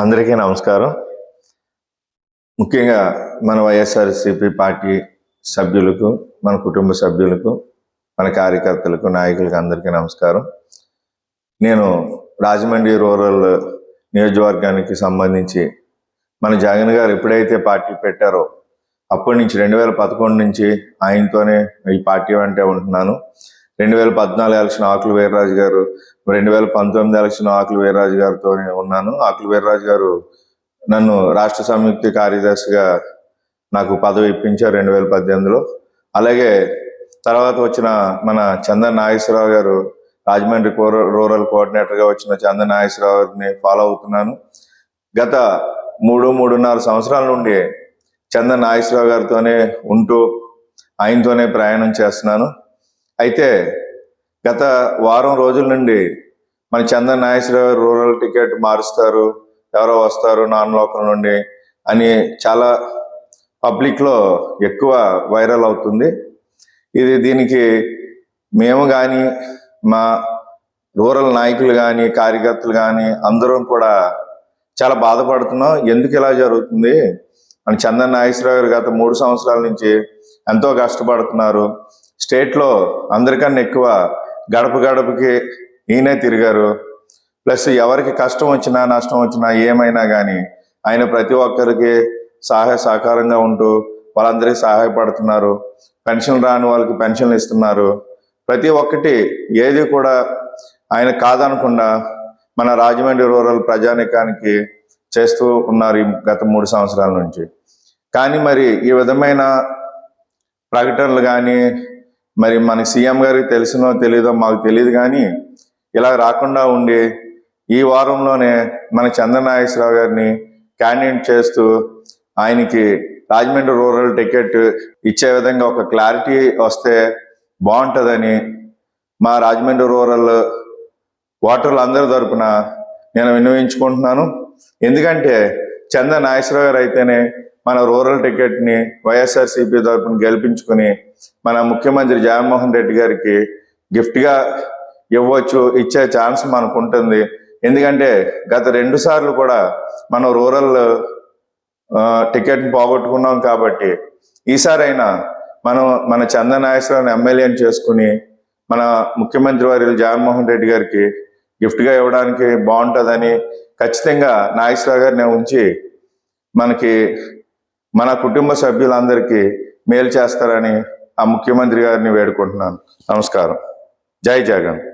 అందరికీ నమస్కారం. ముఖ్యంగా మన వైఎస్ఆర్సిపి పార్టీ సభ్యులకు మన కుటుంబ సభ్యులకు మన కార్యకర్తలకు నాయకులకు అందరికీ నమస్కారం. నేను రాజమండ్రి రూరల్ నియోజకవర్గానికి సంబంధించి మన జగన్ గారు ఎప్పుడైతే పార్టీ పెట్టారో అప్పటి నుంచి రెండు వేల పదకొండు నుంచి ఆయనతోనే ఈ పార్టీ వెంటే ఉంటున్నాను. రెండు వేల పద్నాలుగు ఎలక్షన్ ఆకుల వీర్రాజు గారు రెండు వేల పంతొమ్మిది ఎలక్షన్ ఆకుల వీర్రాజు గారితో ఉన్నాను. ఆకుల వీర్రాజు గారు నన్ను రాష్ట్ర సంయుక్త కార్యదర్శిగా నాకు పదవి ఇప్పించారు రెండు వేల పద్దెనిమిదిలో. అలాగే తర్వాత వచ్చిన మన చందన్ నాగేశ్వరరావు గారు రాజమండ్రి రూరల్ కోఆర్డినేటర్గా వచ్చిన చందన్ నాగేశ్వరరావు గారిని ఫాలో అవుతున్నాను. గత మూడు మూడున్నర సంవత్సరాల నుండి చందన్ నాగేశ్వరరావు గారితోనే ఉంటూ ఆయనతోనే ప్రయాణం చేస్తున్నాను. అయితే గత వారం రోజుల నుండి మన చందన్ నాగేశ్వరరావు రూరల్ టికెట్ మారుస్తారు ఎవరో వస్తారు నాన్ లోకల్ నుండి అని చాలా పబ్లిక్లో ఎక్కువ వైరల్ అవుతుంది. ఇది దీనికి మేము కానీ మా రూరల్ నాయకులు కానీ కార్యకర్తలు కానీ అందరం కూడా చాలా బాధపడుతున్నాం. ఎందుకు ఇలా జరుగుతుంది? మన చందన్ నాగేశ్వరరావు గారు గత మూడు సంవత్సరాల నుంచి ఎంతో కష్టపడుతున్నారు. స్టేట్లో అందరికన్నా ఎక్కువ గడప గడపకి ఈయనే తిరిగారు. ప్లస్ ఎవరికి కష్టం వచ్చినా నష్టం వచ్చినా ఏమైనా కానీ ఆయన ప్రతి ఒక్కరికి సహాయ సహకారంగా ఉంటూ వాళ్ళందరికీ సహాయపడుతున్నారు. పెన్షన్ రాని వాళ్ళకి పెన్షన్లు ఇస్తున్నారు. ప్రతి ఒక్కటి ఏది కూడా ఆయన కాదనకుండా మన రాజమండ్రి రూరల్ ప్రజానికానికి చేస్తూ ఉన్నారు ఈ గత మూడు సంవత్సరాల నుంచి. కానీ మరి ఈ విధమైన ప్రకటనలు కానీ మరి మన సీఎం గారికి తెలిసినో తెలీదో మాకు తెలియదు కానీ ఇలా రాకుండా ఉండి ఈ వారంలోనే మన చంద్రనాగేశ్వరరావు గారిని క్యాండిడేట్ చేస్తూ ఆయనకి రాజమండ్రి రూరల్ టికెట్ ఇచ్చే విధంగా ఒక క్లారిటీ వస్తే బాగుంటుందని మా రాజమండ్రి రూరల్ ఓటర్లు అందరి తరపున నేను వినియోగించుకుంటున్నాను ఎందుకంటే చంద నాగేశ్వరరావు గారు అయితేనే మన రూరల్ టికెట్ని వైఎస్ఆర్సీపీ తరపున గెలిపించుకుని మన ముఖ్యమంత్రి జగన్మోహన్ రెడ్డి గారికి గిఫ్ట్గా ఇవ్వచ్చు ఇచ్చే ఛాన్స్ మనకు ఉంటుంది. ఎందుకంటే గత రెండు సార్లు కూడా మనం రూరల్ టికెట్ని పోగొట్టుకున్నాం కాబట్టి ఈసారైనా మనం మన చందనాగేశ్వరరావు ఎమ్మెల్యేని చేసుకుని మన ముఖ్యమంత్రి వారి జగన్మోహన్ రెడ్డి గారికి గిఫ్ట్గా ఇవ్వడానికి బాగుంటుందని ఖచ్చితంగా నాగేశ్వరరావు గారిని ఉంచి మనకి మన కుటుంబ సభ్యులందరికీ మేలు చేస్తారని ఆ ముఖ్యమంత్రి గారిని వేడుకుంటున్నాను. నమస్కారం. జై జగన్.